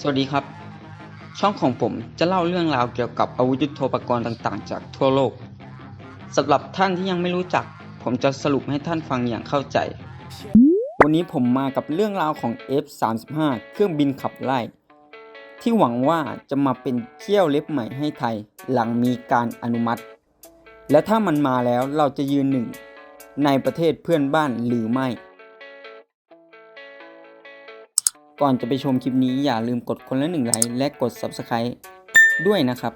สวัสดีครับ ช่องของผมจะเล่าเรื่องราวเกี่ยวกับอาวุธยุทโธปกรณ์ต่างๆ จากทั่วโลกสำหรับท่านที่ยังไม่รู้จัก ผมจะสรุปให้ท่านฟังอย่างเข้าใจ วันนี้ผมมากับเรื่องราวของ F35 เครื่องบินขับไล่ ที่หวังว่าจะมาเป็นเขี้ยวเล็บใหม่ให้ไทย หลังมีการอนุมัติ และถ้ามันมาแล้วเราจะยืนหนึ่งในประเทศเพื่อนบ้านหรือไม่ ก่อนจะไปชมคลิปนี้อย่าลืมกดคนละหนึ่งไลค์และกด Subscribe ด้วยนะครับ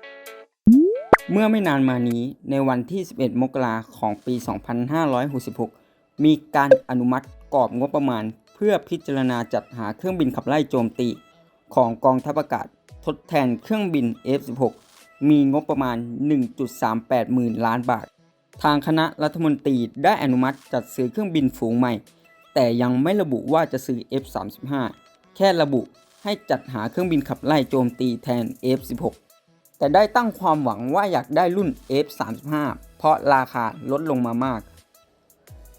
เมื่อไม่นานมานี้ในวันที่ 11 มกราของปี 2566 มีการอนุมัติกรอบงบประมาณ เพื่อพิจารณาจัดหาเครื่องบินขับไล่โจมตี ของกองทัพอากาศทดแทนเครื่องบิน F16 มีงบประมาณ 1.38 หมื่นล้านบาท ทางคณะรัฐมนตรีได้อนุมัติจัดซื้อเครื่องบินฝูงใหม่ แต่ยังไม่ระบุว่าจะซื้อ F35 แค่ระบุให้จัดหาเครื่องบินขับไล่โจมตีแทน F16 แต่ได้ตั้งความหวังว่าอยากได้รุ่น F35 เพราะราคาลดลงมามาก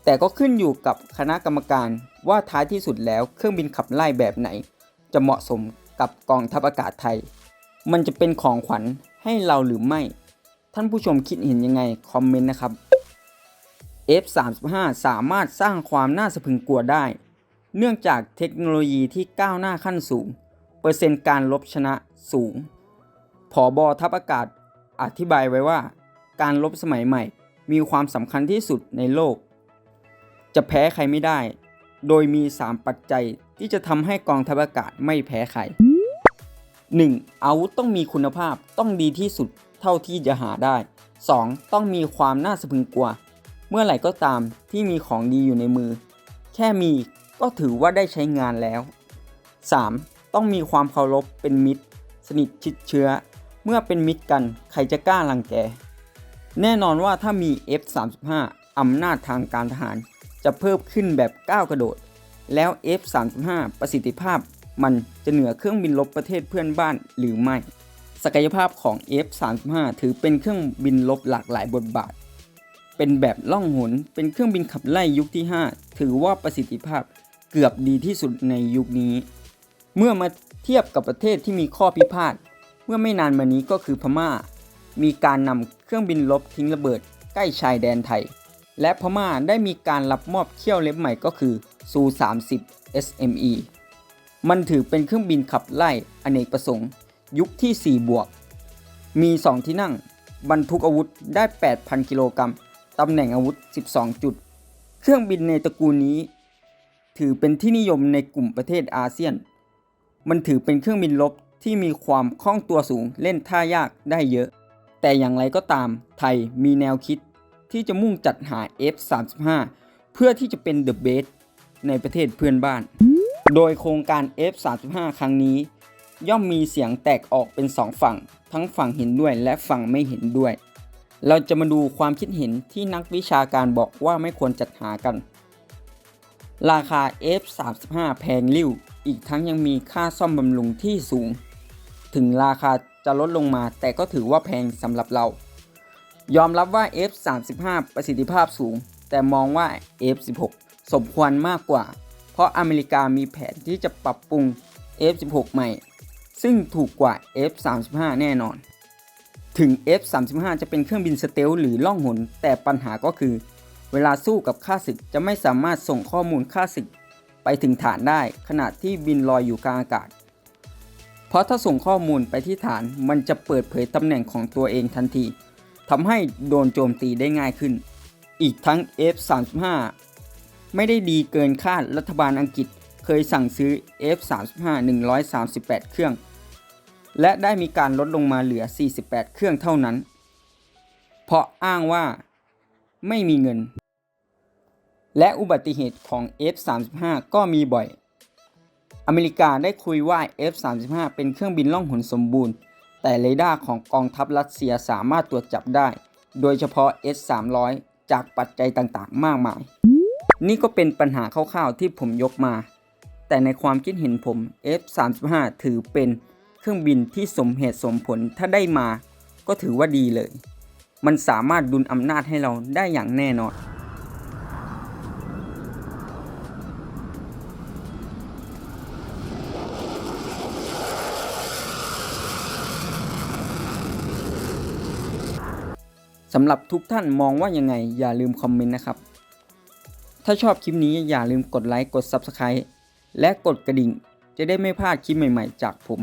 แต่ก็ขึ้นอยู่กับคณะกรรมการว่าท้ายที่สุดแล้วเครื่องบินขับไล่แบบไหน จะเหมาะสมกับกองทัพอากาศไทย มันจะเป็นของขวัญให้เราหรือไม่ ท่านผู้ชมคิดเห็นยังไง คอมเมนต์นะครับ F35 สามารถสร้างความน่าสะพรึงกลัวได้ เนื่องจากเทคโนโลยีที่ก้าวหน้าขั้นสูง เปอร์เซ็นต์การลบชนะสูง ผอบอทัพอากาศอธิบายไว้ว่า การลบสมัยใหม่ มีความสำคัญที่สุดในโลก จะแพ้ใครไม่ได้ โดยมี 3 ปัจจัยที่จะทำให้กองทัพอากาศไม่แพ้ใคร 1. อาวุธต้องมีคุณภาพต้องดีที่สุดเท่าที่จะหาได้ 2. ต้องมีความน่าสะพึงกลัว เมื่อไหร่ก็ตามที่มีของดีอยู่ในมือ แค่มี ก็ถือว่าได้ใช้งานแล้ว 3. ต้องมีความเคารพเป็นมิตร สนิทชิดเชื้อ เมื่อเป็นมิตรกันใครจะกล้ารังแก แน่นอนว่าถ้ามี F35 อำนาจทางการทหาร จะเพิ่มขึ้นแบบก้าวกระโดด แล้ว F35 ประสิทธิภาพมันจะเหนือเครื่องบินรบประเทศเพื่อนบ้านหรือไม่ ศักยภาพของ F35 ถือเป็นเครื่องบินรบหลากหลายบทบาท เป็นแบบล่องหน เป็นเครื่องบินขับไล่ยุคที่ 5 ถือว่าประสิทธิภาพ เกือบดีที่สุดในยุคนี้ เมื่อมาเทียบกับประเทศที่มีข้อพิพาทเมื่อไม่นานมานี้ก็คือพม่า มีการนำเครื่องบินรบทิ้งระเบิดใกล้ชายแดนไทย และพม่าได้มีการรับมอบเขี้ยวเล็บใหม่ก็คือซู30 SME มันถือเป็นเครื่องบินขับไล่อเนกประสงค์ ยุคที่ 4 บวก มี 2 ที่นั่ง บรรทุกอาวุธได้ 8,000 กิโลกรัมตำแหน่งอาวุธ 12 จุด เครื่องบินในตระกูลนี้ ถือเป็นที่นิยมในกลุ่มประเทศอาเซียน มันถือเป็นเครื่องบินรบที่มีความคล่องตัวสูงเล่นท่ายากได้เยอะ แต่อย่างไรก็ตามไทยมีแนวคิดที่จะมุ่งจัดหา F35 เพื่อที่จะเป็นเดอะเบสในประเทศเพื่อนบ้าน โดยโครงการ F35 ครั้งนี้ ย่อมมีเสียงแตกออกเป็นสองฝั่ง ทั้งฝั่งเห็นด้วยและฝั่งไม่เห็นด้วย เราจะมาดูความคิดเห็นที่นักวิชาการบอกว่าไม่ควรจัดหากัน ราคา F35 แพงริ้ว อีกทั้งยังมีค่าซ่อมบำรุงที่สูง ถึงราคาจะลดลงมาแต่ก็ถือว่าแพงสำหรับเรา ยอมรับว่า F35 ประสิทธิภาพสูง แต่มองว่า F16 สมควรมากกว่า เพราะอเมริกามีแผนที่จะปรับปรุง F16 ใหม่ ซึ่งถูกกว่า F35 แน่นอน ถึง F35 จะเป็นเครื่องบินสเตลหรือล่องหน แต่ปัญหาก็คือ เวลาสู้กับข้าศึกจะไม่สามารถส่งข้อมูลข้าศึก ไปถึงฐานได้ขณะที่บินลอยอยู่กลางอากาศ เพราะถ้าส่งข้อมูลไปที่ฐานมันจะเปิดเผยตำแหน่งของตัวเองทันทีทำให้โดนโจมตีได้ง่ายขึ้น อีกทั้ง F35 ไม่ได้ดีเกินคาดรัฐบาลอังกฤษเคยสั่งซื้อ F35 138 เครื่อง และได้มีการลดลงมาเหลือ 48 เครื่องเท่านั้น เพราะอ้างว่าไม่มีเงิน และอุบัติเหตุของ F35 ก็มีบ่อย อเมริกาได้คุยว่า F35 เป็นเครื่องบินล่องหนสมบูรณ์ แต่เรดาร์ของกองทัพรัสเซียสามารถตรวจจับได้ โดยเฉพาะ S300 จากปัจจัยต่างๆ มากมาย นี่ก็เป็นปัญหาคร่าวๆที่ผมยกมา แต่ในความคิดเห็นผม F35 ถือเป็นเครื่องบินที่สมเหตุสมผลถ้าได้มา ก็ถือว่าดีเลย มันสามารถดุลอำนาจให้เราได้อย่างแน่นอน สำหรับทุกท่านมองว่ายังไงอย่าลืมคอมเมนต์นะครับ ถ้าชอบคลิปนี้อย่าลืมกดไลค์กด Subscribe และกดกระดิ่ง จะได้ไม่พลาดคลิปใหม่ๆ จากผม